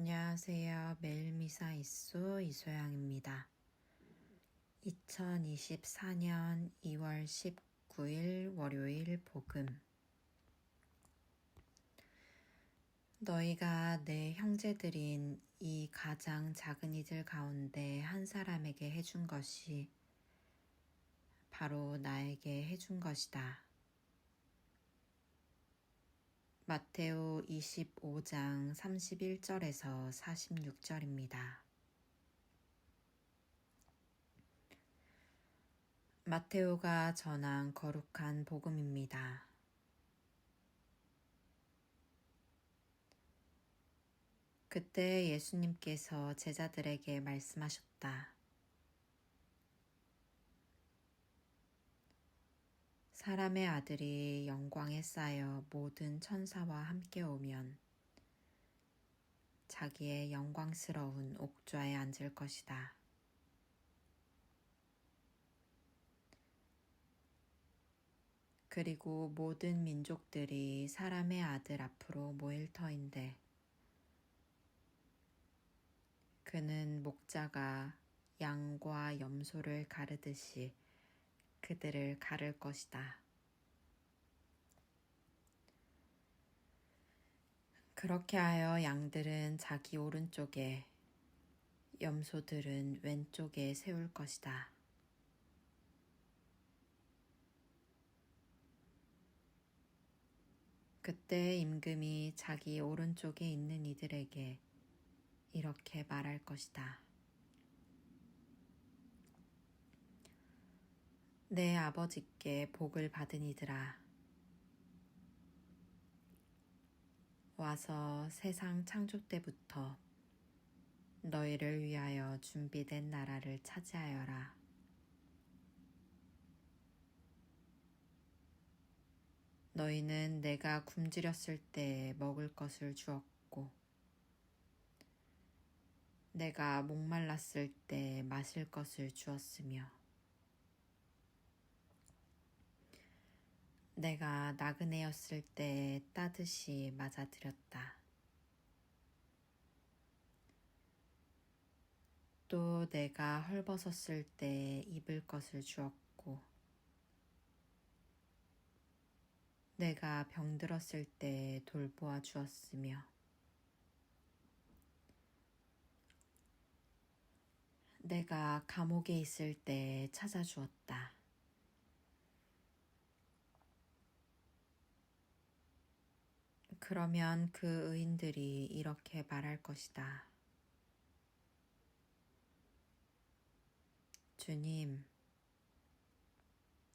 안녕하세요. 매일 미사 이수 이소영입니다. 2024년 2월 19일 월요일 복음. 너희가 내 형제들인 이 가장 작은 이들 가운데 한 사람에게 해준 것이 바로 나에게 해준 것이다. 마테오 25장 31절에서 46절입니다. 마테오가 전한 거룩한 복음입니다. 그때 예수님께서 제자들에게 말씀하셨다. 사람의 아들이 영광에 쌓여 모든 천사와 함께 오면 자기의 영광스러운 옥좌에 앉을 것이다. 그리고 모든 민족들이 사람의 아들 앞으로 모일 터인데 그는 목자가 양과 염소를 가르듯이 그들을 가를 것이다. 그렇게 하여 양들은 자기 오른쪽에, 염소들은 왼쪽에 세울 것이다. 그때 임금이 자기 오른쪽에 있는 이들에게 이렇게 말할 것이다. 내 아버지께 복을 받은 이들아. 와서 세상 창조 때부터 너희를 위하여 준비된 나라를 차지하여라. 너희는 내가 굶주렸을 때 먹을 것을 주었고, 내가 목말랐을 때 마실 것을 주었으며, 내가 나그네였을 때 따듯이 맞아들였다. 또 내가 헐벗었을 때 입을 것을 주었고, 내가 병들었을 때 돌보아 주었으며, 내가 감옥에 있을 때 찾아주었다. 그러면 그 의인들이 이렇게 말할 것이다. 주님,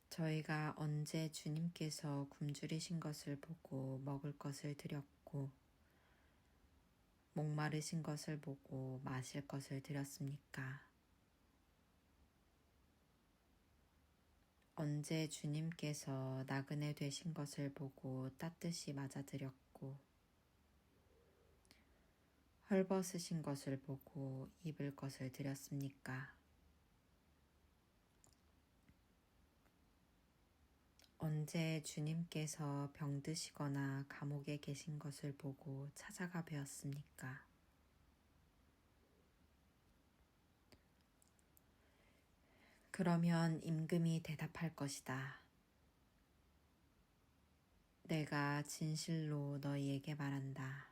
저희가 언제 주님께서 굶주리신 것을 보고 먹을 것을 드렸고, 목마르신 것을 보고 마실 것을 드렸습니까? 언제 주님께서 나그네 되신 것을 보고 따뜻이 맞아들였고, 헐벗으신 것을 보고 입을 것을 드렸습니까? 언제 주님께서 병드시거나 감옥에 계신 것을 보고 찾아가 뵈었습니까? 그러면 임금이 대답할 것이다. 내가 진실로 너희에게 말한다.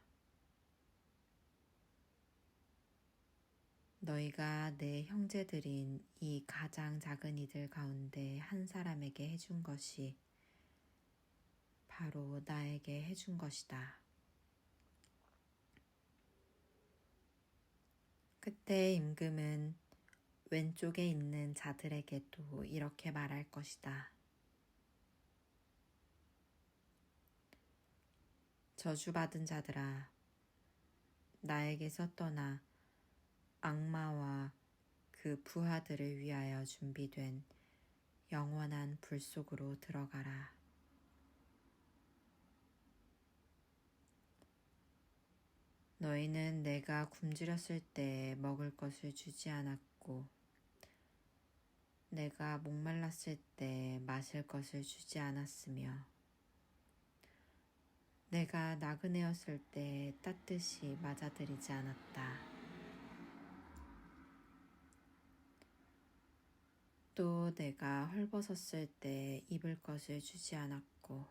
너희가 내 형제들인 이 가장 작은 이들 가운데 한 사람에게 해준 것이 바로 나에게 해준 것이다. 그때 임금은 왼쪽에 있는 자들에게도 이렇게 말할 것이다. 저주받은 자들아, 나에게서 떠나 악마와 그 부하들을 위하여 준비된 영원한 불 속으로 들어가라. 너희는 내가 굶주렸을 때 먹을 것을 주지 않았고, 내가 목말랐을 때 마실 것을 주지 않았으며, 내가 나그네였을 때 따뜻이 맞아들이지 않았다. 또 내가 헐벗었을 때 입을 것을 주지 않았고,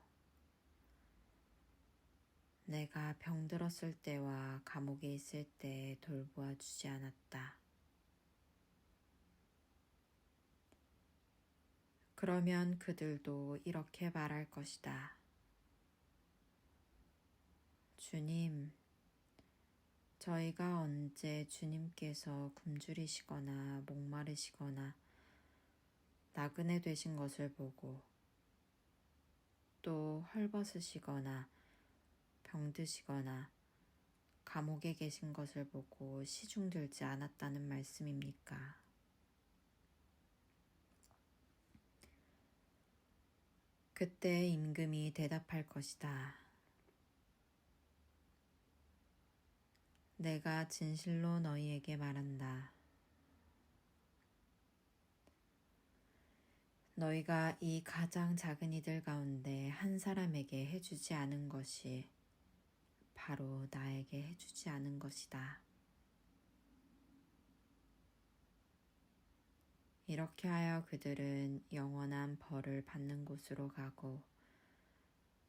내가 병들었을 때와 감옥에 있을 때 돌보아 주지 않았다. 그러면 그들도 이렇게 말할 것이다. 주님, 저희가 언제 주님께서 굶주리시거나 목마르시거나 나그네 되신 것을 보고 또 헐벗으시거나 병드시거나 감옥에 계신 것을 보고 시중 들지 않았다는 말씀입니까? 그때 임금이 대답할 것이다. 내가 진실로 너희에게 말한다. 너희가 이 가장 작은 이들 가운데 한 사람에게 해주지 않은 것이 바로 나에게 해주지 않은 것이다. 이렇게 하여 그들은 영원한 벌을 받는 곳으로 가고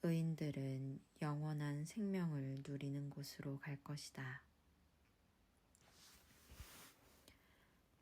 의인들은 영원한 생명을 누리는 곳으로 갈 것이다.